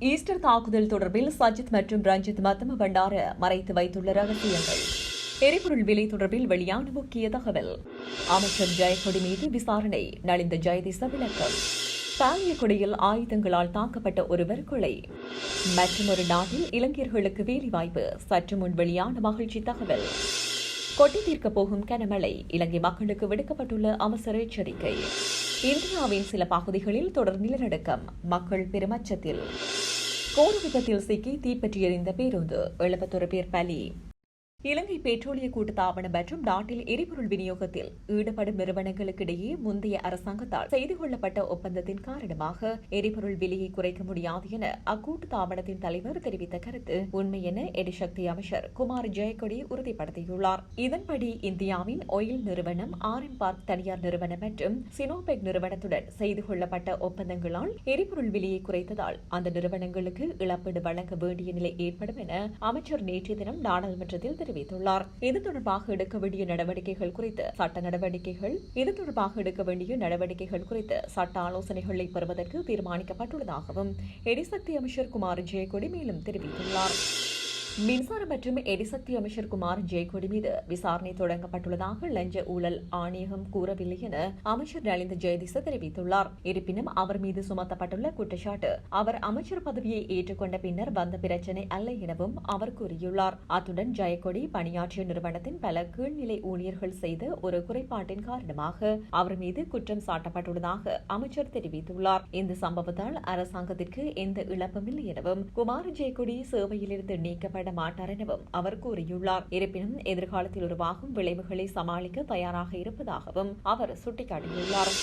Easter தாக்குதல் தொடர்பில் சஜித் மற்றும் ரஞ்சித் மத்தம பண்டார மறைத்து வைத்துள்ள ரகசியங்கள். எரிபொருள் விலை தொடர்பில் வெளியான முக்கிய தகவல். அமைச்சர் ஜெயக்கொடி மீது விசாரணை நலிந்த ஜெயதிச விளக்கம். பாலியக்குடியில் ஆயுதங்களால் தாக்கப்பட்ட ஒருவர் கொலை. மற்றும் ஒரு நாட்டில் இளைஞர்களுக்கு வேலைவாய்ப்பு சற்று முன் வெளியான மகிழ்ச்சி தகவல். கொட்டி தீர்க்க போகும் கனமழை இலங்கை மக்களுக்கு விடுக்கப்பட்டுள்ள அவசர எச்சரிக்கை. இந்தியாவின் சில பகுதிகளில் தொடர் நிலநடுக்கம் மக்கள் பெருமச்சத்தில். கோர விபத்தில் சிக்கி தீப்பற்றி எறிந்த பேருந்து எழுபத்தொரு பேர் பலி. இலங்கை பெட்ரோலிய கூட்டுத்தாபனம் மற்றும் நாட்டில் எரிபொருள் விநியோகத்தில் ஈடுபடும் நிறுவனங்களுக்கிடையே முந்தைய அரசாங்கத்தால் செய்து கொள்ளப்பட்ட ஒப்பந்தத்தின் காரணமாக எரிபொருள் விலையை குறைக்க முடியாது என அக்கூட்டு தாபனத்தின் தலைவர் தெரிவித்த கருத்து உண்மை என எரிசக்தி அமைச்சர் குமார் ஜெயக்கொடி உறுதிப்படுத்தியுள்ளார். இதன்படி இந்தியாவின் ஒயில் நிறுவனம் ஆர் எம் பார்க் தனியார் நிறுவனம் மற்றும் சினோபெக் நிறுவனத்துடன் செய்து கொள்ளப்பட்ட ஒப்பந்தங்களால் எரிபொருள் விலையை குறைத்ததால் அந்த நிறுவனங்களுக்கு இழப்பீடு வழங்க வேண்டிய நிலை ஏற்படும் என அமைச்சர் நேற்றைய தினம் நாடாளுமன்றத்தில் தெரிவித்துள்ளார். இது தொடர்பாக எடுக்க வேண்டிய நடவடிக்கைகள் குறித்து சட்ட நடவடிக்கைகள் இது தொடர்பாக எடுக்க வேண்டிய நடவடிக்கைகள் குறித்து சட்ட ஆலோசனைகளை பெறுவதற்கு தீர்மானிக்கப்பட்டுள்ளதாகவும் எரிசக்தி அமைச்சர் குமார் ஜெயக்கொடி மேலும் தெரிவித்துள்ளார். மின்சார மற்றும் எரிசக்தி அமைச்சர் குமார் ஜெயக்கொடி மீது விசாரணை தொடங்கப்பட்டுள்ளதாக லஞ்ச ஊழல் ஆணையகம் கூறவில்லை என அமைச்சர் நலிந்த ஜெயதிச தெரிவித்துள்ளார். இருப்பினும் அவர் மீது சுமத்தப்பட்டுள்ள குற்றச்சாட்டு அவர் அமைச்சர் பதவியை ஏற்றுக்கொண்ட பின்னர் வந்த பிரச்சினை அல்ல எனவும் அவர் கூறியுள்ளார். அத்துடன் ஜெயக்கொடி பணியாற்றிய நிறுவனத்தின் பல கீழ்நிலை ஊழியர்கள் செய்த ஒரு குறைபாட்டின் காரணமாக அவர் மீது குற்றம் சாட்டப்பட்டுள்ளதாக அமைச்சர் தெரிவித்துள்ளார். இந்த சம்பவத்தால் அரசாங்கத்திற்கு எந்த இழப்பும் இல்லை எனவும் குமார் ஜெயக்கொடி சேவையிலிருந்து நீக்கப்பட செயல்பட மாட்டார் எனவும் அவர் கூறியுள்ளார். இருப்பினும் எதிர்காலத்தில் உருவாகும் விளைவுகளை சமாளிக்க தயாராக இருப்பதாகவும் அவர் சுட்டிக்காட்டியுள்ளார்.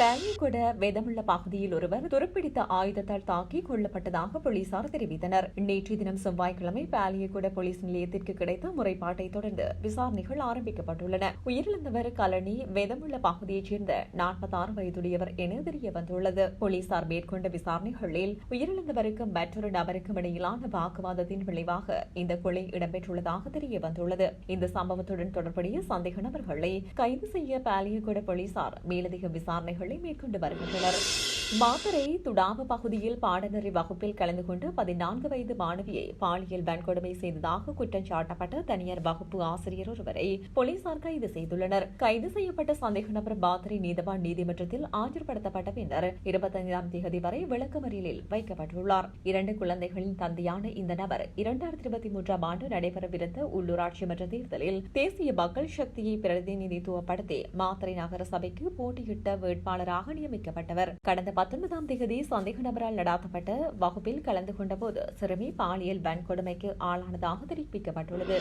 பேலியகுட வேதமுள்ள பகுதியில் ஒருவர் துருப்பிடித்த ஆயுதத்தால் தாக்கி கொல்லப்பட்டதாக போலீசார் தெரிவித்தனர். நேற்று தினம் செவ்வாய்க்கிழமை பேலியகுட போலீஸ் நிலையத்திற்கு கிடைத்த முறைப்பாட்டை தொடர்ந்து விசாரணைகள் ஆரம்பிக்கப்பட்டுள்ளன. உயிரிழந்தவர் கலனி வேதமுள்ள பகுதியைச் சேர்ந்த நாற்பத்தாறு வயதுடையவர் என தெரிய வந்துள்ளது போலீசார் மேற்கொண்ட விசாரணைகளில் உயிரிழந்தவருக்கும் மற்றொரு நபருக்கும் இடையிலான வாக்குவாதத்தின் விளைவாக இந்த கொலை இடம்பெற்றுள்ளதாக தெரிய வந்துள்ளது இந்த சம்பவத்துடன் தொடர்புடைய சந்தேக நபர்களை கைது செய்ய பாலியகுட போலீசார் மேலதிக விசாரணைகள் பணிகளை மேற்கொண்டு வருகின்றனர். மாத்தரை துடாம பகுதியில் பாடநெறி வகுப்பில் கலந்து கொண்டு பதினான்கு வயது மாணவியை பாலியல் வன்கொடுமை செய்ததாக குற்றம் சாட்டப்பட்ட தனியார் வகுப்பு ஆசிரியர் ஒருவரை போலீசார் கைது செய்துள்ளனர். கைது செய்யப்பட்ட சந்தேக நபர் பாத்தரை நீதவான் நீதிமன்றத்தில் ஆஜர்படுத்தப்பட்ட பின்னர் இருபத்தைந்தாம் தேதி வரை விளக்கமறியலில் வைக்கப்பட்டுள்ளார். இரண்டு குழந்தைகளின் தந்தையான இந்த நபர் இரண்டாயிரத்தி இருபத்தி மூன்றாம் ஆண்டு நடைபெறவிருந்த உள்ளூராட்சி மன்ற தேர்தலில் தேசிய மக்கள் சக்தியை பிரதிநிதித்துவப்படுத்தி மாத்தரை நகர சபைக்கு போட்டியிட்ட வேட்பாளராக நியமிக்கப்பட்டவர். கடந்த பத்தொன்பதாம் தேதி சந்தேக நபரால் நடாத்தப்பட்ட வகுப்பில் கலந்து கொண்டபோது சிறுமி பாலியல் வன்கொடுமைக்கு ஆளானதாக தெரிவிக்கப்பட்டுள்ளது.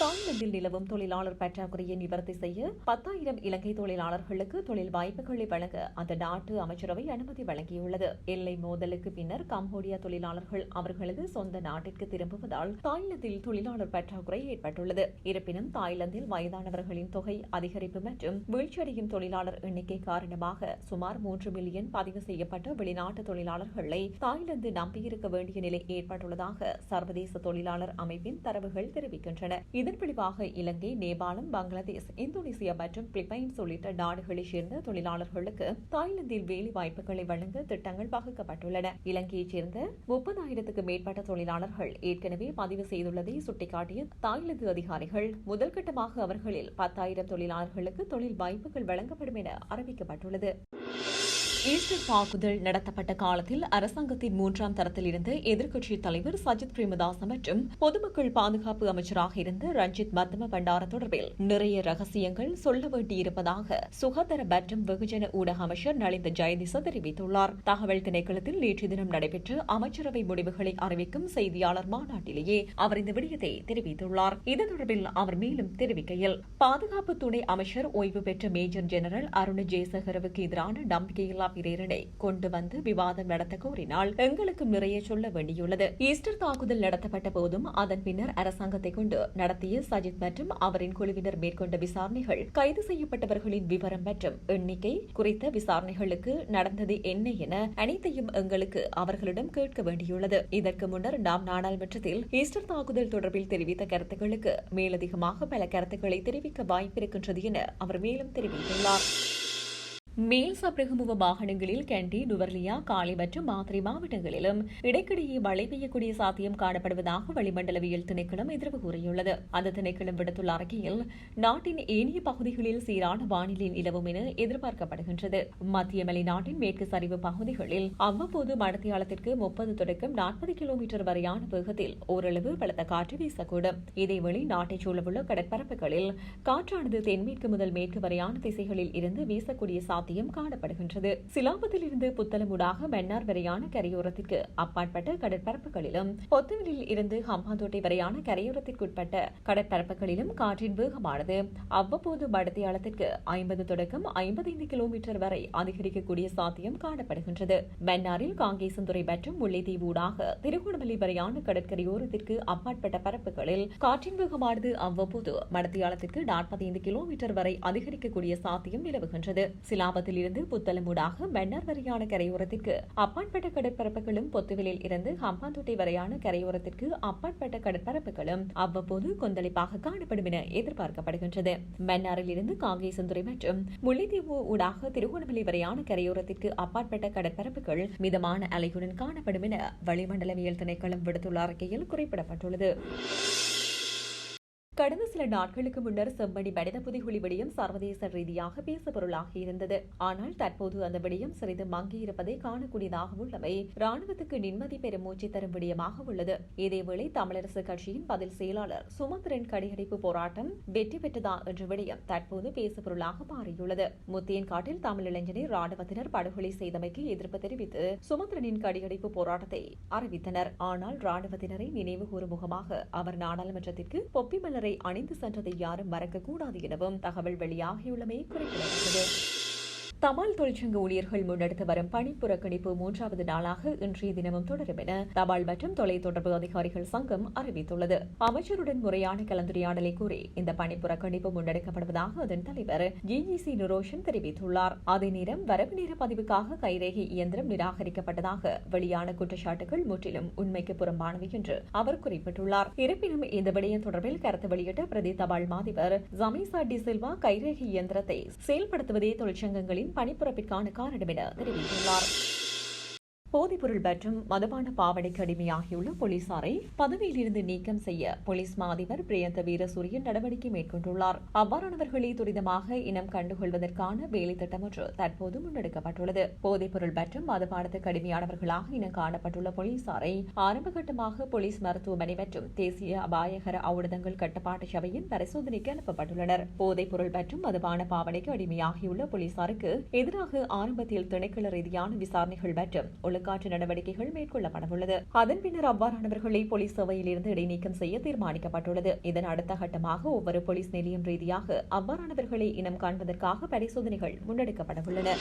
தாய்லாந்தில் நிலவும் தொழிலாளர் பற்றாக்குறையை நிவர்த்தி செய்ய பத்தாயிரம் இலங்கை தொழிலாளர்களுக்கு தொழில் வாய்ப்புகளை வழங்க அந்த நாட்டு அமைச்சரவை அனுமதி வழங்கியுள்ளது. எல்லை மோதலுக்கு பின்னர் கம்போடியா தொழிலாளர்கள் அவர்களது சொந்த நாட்டிற்கு திரும்புவதால் தாய்லாந்தில் தொழிலாளர் பற்றாக்குறை ஏற்பட்டுள்ளது. இருப்பினும் தாய்லாந்தில் வயதானவர்களின் தொகை அதிகரிப்பு மற்றும் வீழ்ச்சியடையும் தொழிலாளர் எண்ணிக்கை காரணமாக சுமார் மூன்று மில்லியன் பதிவு செய்யப்பட்ட வெளிநாட்டு தொழிலாளர்களை தாய்லாந்து நம்பியிருக்க வேண்டிய நிலை ஏற்பட்டுள்ளதாக சர்வதேச தொழிலாளர் அமைப்பின் தரவுகள் தெரிவிக்கின்றன. இதன் விளைவாக இலங்கை நேபாளம் பங்களாதேஷ் இந்தோனேசியா மற்றும் பிலிப்பைன்ஸ் உள்ளிட்ட நாடுகளைச் சேர்ந்த தொழிலாளர்களுக்கு தாய்லாந்தில் வேலை வாய்ப்புகளை வழங்க திட்டங்கள் வகுக்கப்பட்டுள்ளன. இலங்கையைச் சேர்ந்த முப்பதாயிரத்துக்கு மேற்பட்ட தொழிலாளர்கள் ஏற்கனவே பதிவு செய்துள்ளதை சுட்டிக்காட்டிய தாய்லாந்து அதிகாரிகள் முதல்கட்டமாக அவர்களில் பத்தாயிரம் தொழிலாளர்களுக்கு தொழில் வாய்ப்புகள் வழங்கப்படும் என அறிவிக்கப்பட்டுள்ளது. ஈஸ்டர் தாக்குதல் நடத்தப்பட்ட காலத்தில் அரசாங்கத்தின் மூன்றாம் தரத்தில் இருந்த எதிர்க்கட்சி தலைவர் சஜித் பிரேமதாச மற்றும் பொதுமக்கள் பாதுகாப்பு அமைச்சராக இருந்த ரஞ்சித் மத்தம பண்டார தொடர்பில் நிறைய ரகசியங்கள் சொல்ல வேண்டியிருப்பதாக சுகாதார மற்றும் வெகுஜன ஊடக அமைச்சர் நலிந்த ஜெயதிச தெரிவித்துள்ளார். தகவல் திணைக்களத்தில் நேற்று தினம் நடைபெற்ற அமைச்சரவை முடிவுகளை அறிவிக்கும் செய்தியாளர் மாநாட்டிலேயே அவர் இந்த விடயத்தை தெரிவித்துள்ளார். இது தொடர்பில் அவர் மேலும் தெரிவிக்கையில் பாதுகாப்பு துணை அமைச்சர் ஓய்வு பெற்ற மேஜர் ஜெனரல் அருண் ஜெயசகரவுக்கு எதிரான நம்பிக்கையில்லா பிரேரணை கொண்டு வந்து விவாதம் நடத்த கோரினால் எங்களுக்கும் நிறைய சொல்ல வேண்டியுள்ளது. ஈஸ்டர் தாக்குதல் நடத்தப்பட்ட போதும் அதன் பின்னர் அரசாங்கத்தை கொண்டு நடத்திய சஜித் மற்றும் அவரின் குழுவினர் மேற்கொண்ட விசாரணைகள் கைது செய்யப்பட்டவர்களின் விவரம் மற்றும் எண்ணிக்கை குறித்த விசாரணைகளுக்கு நடந்தது என்ன என அனைத்தையும் எங்களுக்கு அவர்களிடம் கேட்க வேண்டியுள்ளது. இதற்கு முன்னர் நாம் நாடாளுமன்றத்தில் ஈஸ்டர் தாக்குதல் தொடர்பில் தெரிவித்த கருத்துக்களுக்கு மேலதிகமாக பல கருத்துக்களை தெரிவிக்க வாய்ப்பிருக்கின்றது என அவர் மேலும் தெரிவித்துள்ளார். மேல் சப்ரகமுவ வாகனங்களில் கண்டி நுவர்லியா காலி மற்றும் மாத்திரை மாவட்டங்களிலும் இடைக்கிடையே மழை பெய்யக்கூடிய சாத்தியம் காணப்படுவதாக வளிமண்டலவியல் திணைக்களம் எதிர்வு கூறியுள்ளது. அந்த திணைக்களம் விடுத்துள்ள அறிக்கையில் நாட்டின் ஏனைய பகுதிகளில் சீரான வானிலை நிலவும் என எதிர்பார்க்கப்படுகின்றது. மத்திய மலைநாட்டின் மேற்கு சரிவு பகுதிகளில் அவ்வப்போது மடத்தியாலத்திற்கு முப்பது தொடக்கம் நாற்பது கிலோமீட்டர் வரையான வேகத்தில் ஓரளவு பலத்த காற்று வீசக்கூடும். இதேவேளை நாட்டைச் சூழவுள்ள கடற்பரப்புகளில் காற்றானது தென்மேற்கு முதல் மேற்கு வரையான திசைகளில் இருந்து வீசக்கூடிய சாத்தியம் சாத்தியம் காணப்படுகின்றது. சிலாபத்தில் இருந்து புத்தளமூடாக மன்னார் வரையான கரையோரத்திற்கு அப்பாற்பட்ட கடற்பரப்புகளிலும் பொத்துவிலில் இருந்து ஹம்பாந்தோட்டை வரையான கரையோரத்திற்குட்பட்ட கடற்பரப்புகளிலும் காற்றின் வேகமானது அவ்வப்போது மடத்தியாலத்திற்கு ஐம்பது தொடக்கம் ஐம்பத்தைந்து கிலோமீட்டர் வரை அதிகரிக்கக்கூடிய சாத்தியம் காணப்படுகின்றது. மன்னாரில் காங்கேசந்துறை மற்றும் முல்லைத்தீவு ஊடாக திருகோணமலை வரையான கடற்கரையோரத்திற்கு அப்பாற்பட்ட பரப்புகளில் காற்றின் வேகமானது அவ்வப்போது மடத்தியாலத்திற்கு நாற்பத்தைந்து கிலோமீட்டர் வரை அதிகரிக்கக்கூடிய சாத்தியம் நிலவுகின்றது. சிலாப இருந்து புத்தளமூடாக மன்னார் வரையான கரையோரத்திற்கு அப்பாற்பட்ட கடற்பரப்புகளும் பொத்துவிலில் இருந்து ஹம்பாந்தோட்டை வரையான கரையோரத்திற்கு அப்பாற்பட்ட கடற்பரப்புகளும் அவ்வப்போது கொந்தளிப்பாக காணப்படும் என எதிர்பார்க்கப்படுகின்றது. மன்னாரில் இருந்து காங்கேசந்துறை மற்றும் முல்லைத்தீவு ஊடாக திருகோணமலை வரையான கரையோரத்திற்கு அப்பாற்பட்ட கடற்பரப்புகள் மிதமான அலையுடன் காணப்படும் என வளிமண்டலவியல் திணைக்களம் விடுத்துள்ள அறிக்கையில் குறிப்பிடப்பட்டுள்ளது. கடந்த சில நாட்களுக்கு முன்னர் செம்மணி மனித புதைகுழி விடயம் சர்வதேச ரீதியாக பேசப்பொருளாக இருந்தது. ஆனால் தற்போது அந்த விடயம் சிறிது மங்கியிருப்பதை காணக்கூடியதாக உள்ளவை ராணுவத்துக்கு நிம்மதி பெறும் மூச்சு தரும் விடயமாக உள்ளது. இதேவேளை தமிழரசு கட்சியின் பதில் செயலாளர் சுமந்திரன் கடையடைப்பு போராட்டம் வெற்றி பெற்றதா என்ற விடயம் தற்போது பேசப்பொருளாக மாறியுள்ளது. முத்தியன்காட்டில் தமிழ் இளைஞரை ராணுவத்தினர் படுகொலை செய்தமைக்கு எதிர்ப்பு தெரிவித்து சுமந்திரனின் கடியடைப்பு போராட்டத்தை அறிவித்தனர். ஆனால் ராணுவத்தினரை நினைவு கூறும் முகமாக அவர் நாடாளுமன்றத்திற்கு பொப்பி மலரை அணிந்து சென்றதை யாரும் மறக்கக்கூடாது எனவும் தகவல் வெளியாகியுள்ளமை குறிப்பிடத்தக்கது. தபால் தொழிற்சங்க ஊழியர்கள் முன்னெடுத்து வரும் பணி புறக்கணிப்பு மூன்றாவது நாளாக இன்றைய தினமும் தொடரும் என தபால் மற்றும் தொலைத்தொடர்பு அதிகாரிகள் சங்கம் அறிவித்துள்ளது. அமைச்சருடன் முறையான கலந்துரையாடலை கூறி இந்த பணி புறக்கணிப்பு முன்னெடுக்கப்படுவதாக அதன் தலைவர் ஜிஜிசி நிரோஷன் தெரிவித்துள்ளார். அதே நேரம் வரவு நேர பதிவுக்காக கைரேகை இயந்திரம் நிராகரிக்கப்பட்டதாக வெளியான குற்றச்சாட்டுகள் முற்றிலும் உண்மைக்கு புறம்பானவை என்று அவர் குறிப்பிட்டுள்ளார். இருப்பினும் இந்த விடயம் தொடர்பில் கருத்து வெளியிட்ட பிரதி தபால் மாதிபர் ஜமீசா டி சில்வா கைரேகை இயந்திரத்தை செயல்படுத்துவதே தொழிற்சங்கங்களின் பணிப்புறப்பிற்கான காரணம் என தெரிவித்துள்ளார். போதைப்பொருள் மற்றும் மதுபான பாவனைக்கு அடிமையாகியுள்ள போலீசாரை பதவியிலிருந்து நீக்கம் செய்ய போலீஸ் மாதிபர் பிரியந்த வீரசூரியன் நடவடிக்கை மேற்கொண்டுள்ளார். அவ்வாறானவர்களை துரிதமாக இனம் கண்டுகொள்வதற்கான வேலை திட்டம் ஒன்று தற்போது முன்னெடுக்கப்பட்டுள்ளது. போதைப்பொருள் மற்றும் மதுபானத்துக்கு அடிமையானவர்களாக இனம் காணப்பட்டுள்ள போலீசாரை ஆரம்பகட்டமாக போலீஸ் மருத்துவமனை மற்றும் தேசிய அபாயகர ஔடதங்கள் கட்டுப்பாட்டு சபையின் பரிசோதனைக்கு அனுப்பப்பட்டுள்ளனர். போதைப்பொருள் மற்றும் மதுபான பாவனைக்கு அடிமையாகியுள்ள போலீசாருக்கு எதிராக ஆரம்பத்தில் திணைக்கள ரீதியான விசாரணைகள் மற்றும் ஒழுக்காற்று நடவடிக்கைகள் மேற்கொள்ளப்படவுள்ளது. அதன் பின்னர் அவ்வாறானவர்களை போலீஸ் சேவையில் இருந்து இடைநீக்கம் செய்ய தீர்மானிக்கப்பட்டுள்ளது. இதன் அடுத்த கட்டமாக ஒவ்வொரு போலீஸ் நிலையம் ரீதியாக அவ்வாறானவர்களை இனம் காண்பதற்காக பரிசோதனைகள் முன்னெடுக்கப்படவுள்ளன.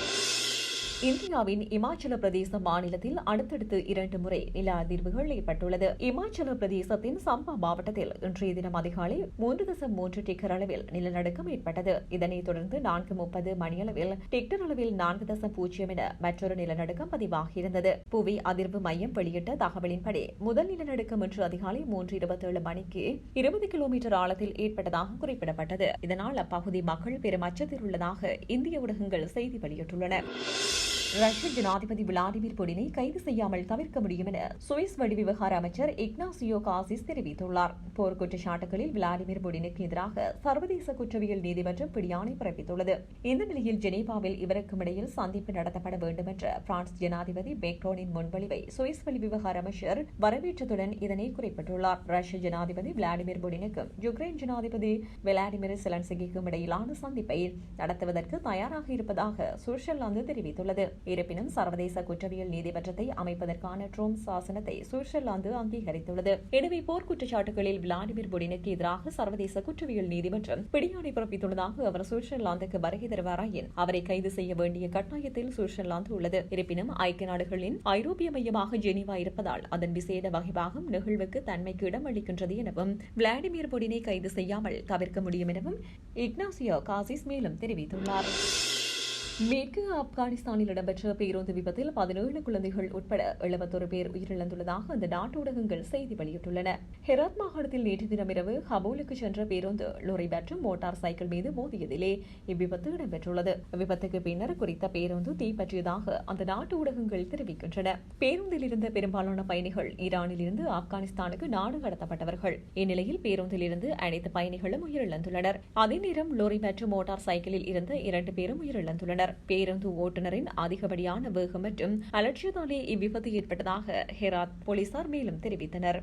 இந்தியாவின் இமாச்சல பிரதேச மாநிலத்தில் அடுத்தடுத்து இரண்டு முறை நில அதிர்வுகள் ஏற்பட்டுள்ளது. இமாச்சல பிரதேசத்தின் சம்பா மாவட்டத்தில் இன்றைய தினம் அதிகாலை மூன்று தசம் மூன்று டிக்கர் அளவில் நிலநடுக்கம் ஏற்பட்டது. இதனைத் தொடர்ந்து நான்கு முப்பது மணியளவில் டிக்டர் அளவில் நான்கு தசம் பூஜ்ஜியம் என மற்றொரு நிலநடுக்கம் பதிவாகியிருந்தது. புவி அதிர்வு மையம் வெளியிட்ட தகவலின்படி முதல் நிலநடுக்கம் இன்று அதிகாலை மூன்று இருபத்தேழு மணிக்கு இருபது கிலோமீட்டர் ஆழத்தில் ஏற்பட்டதாக குறிப்பிடப்பட்டது. இதனால் அப்பகுதி மக்கள் பெரும் அச்சத்தில் உள்ளதாக இந்திய ஊடகங்கள் செய்தி வெளியிட்டுள்ளன. ரஷ்ய ஜனாதிபதி விளாடிமிர் புடினை கைது செய்யாமல் தவிர்க்க முடியும் என சுவிஸ் வெளிவிவகார அமைச்சர் இக்னாசியோ காசிஸ் தெரிவித்துள்ளார். போர் குற்றச்சாட்டுகளில் விளாடிமிர் புடினுக்கு எதிராக சர்வதேச குற்றவியல் நீதிமன்றம் பிடியாணை பிறப்பித்துள்ளது. இந்த நிலையில் ஜெனீவாவில் இவருக்கும் இடையில் சந்திப்பு நடத்தப்பட வேண்டும் என்ற பிரான்ஸ் ஜனாதிபதி மேக்ரோனின் முன்மொழிவை சுவிஸ் வெளிவிவகார அமைச்சர் வரவேற்றதுடன் இதனை குறிப்பிட்டுள்ளார். ரஷ்ய ஜனாதிபதி விளாடிமிர் புடினுக்கும் யுக்ரைன் ஜனாதிபதி விளாடிமிர் செலன்சிகிக்கும் இடையிலான சந்திப்பை நடத்துவதற்கு தயாராக இருப்பதாக சுவிட்சர்லாந்து தெரிவித்துள்ளது. இருப்பினும் சர்வதேச குற்றவியல் நீதிமன்றத்தை அமைப்பதற்கான ட்ரோம் சாசனத்தை சுவிட்சர்லாந்து அங்கீகரித்துள்ளது. எனவே போர் குற்றச்சாட்டுகளில் விளாடிமிர் புடினுக்கு எதிராக சர்வதேச குற்றவியல் நீதிமன்றம் பிடியாணை பிறப்பித்துள்ளதாக அவர் சுவிட்சர்லாந்துக்கு வருகை தருவாராயின் அவரை கைது செய்ய வேண்டிய கட்டாயத்தில் சுவிட்சர்லாந்து உள்ளது. இருப்பினும் ஐக்கிய நாடுகளின் ஐரோப்பிய மையமாக ஜெனீவா இருப்பதால் அதன் விசேட வகைபாகம் நிகழ்வுக்கு தன்மைக்கு இடம் அளிக்கின்றது எனவும் விளாடிமிர் புடினை கைது செய்யாமல் தவிர்க்க முடியும் எனவும் இக்னாசியோ காசிஸ் மேலும் தெரிவித்துள்ளார். மேற்கு ஆப்கானிஸ்தானில் இடம்பெற்ற பேருந்து விபத்தில் பதினேழு குழந்தைகள் உட்பட எழுபத்தொரு பேர் உயிரிழந்துள்ளதாக அந்த நாட்டு ஊடகங்கள் செய்தி வெளியிட்டுள்ளன. ஹெராத் மாகாணத்தில் நேற்று தினமிரவு ஹபோலுக்கு சென்ற பேருந்து லொரி மற்றும் மோட்டார் சைக்கிள் மீது மோதியதிலே இவ்விபத்து இடம்பெற்றுள்ளது. விபத்துக்கு பின்னர் குறித்த பேருந்து தீப்பற்றியதாக அந்த நாட்டு ஊடகங்கள் தெரிவிக்கின்றன. பேருந்தில் இருந்த பெரும்பாலான பயணிகள் ஈரானில் இருந்து ஆப்கானிஸ்தானுக்கு நாடு கடத்தப்பட்டவர்கள். இந்நிலையில் பேருந்தில் இருந்து அனைத்து பயணிகளும் உயிரிழந்துள்ளனர். அதே நேரம் லொரி மற்றும் மோட்டார் சைக்கிளில் இருந்த இரண்டு பேரும் உயிரிழந்துள்ளனர். பேருந்து ஓட்டுநரின் அதிகப்படியான வேகம் மற்றும் அலட்சியத்தாலே இவ்விபத்து ஏற்பட்டதாக ஹெராத் போலீசார் மேலும் தெரிவித்தனர்.